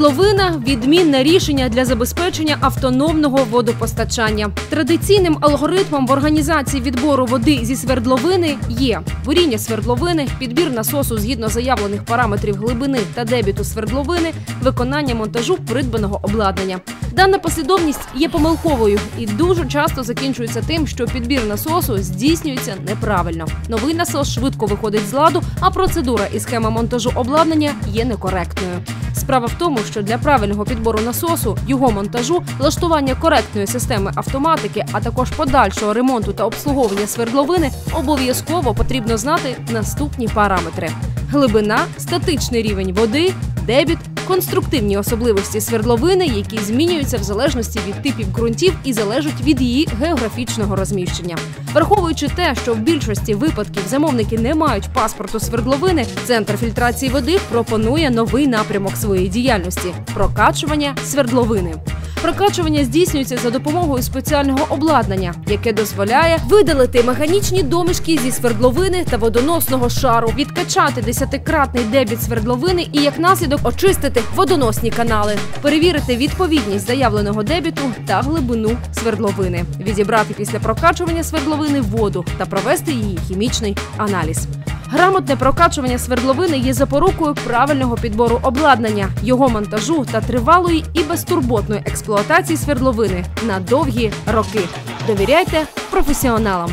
Свердловина відмінне рішення для забезпечення автономного водопостачання. Традиційним алгоритмом в організації відбору води зі свердловини є буріння свердловини, підбір насосу згідно заявлених параметрів глибини та дебіту свердловини, виконання монтажу придбаного обладнання. Дана послідовність є помилковою і дуже часто закінчується тим, що підбір насосу здійснюється неправильно. Новий насос швидко виходить з ладу, а процедура і схема монтажу обладнання є некоректною. Справа в тому, що для правильного підбору насосу, його монтажу, влаштування коректної системи автоматики, а також подальшого ремонту та обслуговування свердловини, обов'язково потрібно знати наступні параметри: глибина, статичний рівень води, дебіт, конструктивні особливості свердловини, які змінюються в залежності від типів ґрунтів і залежать від її географічного розміщення. Враховуючи те, що в більшості випадків замовники не мають паспорту свердловини, центр фільтрації води пропонує новий напрямок своєї діяльності прокачування свердловини. Прокачування здійснюється за допомогою спеціального обладнання, яке дозволяє видалити механічні домішки зі свердловини та водоносного шару, відкачати десятикратний дебіт свердловини і як наслідок очистити водоносні канали, перевірити відповідність заявленого дебіту та глибину свердловини, відібрати після прокачування свердловини воду та провести її хімічний аналіз. Грамотне прокачування свердловини є запорукою правильного підбору обладнання, його монтажу та тривалої і безтурботної експлуатації свердловини на довгі роки. Довіряйте професіоналам.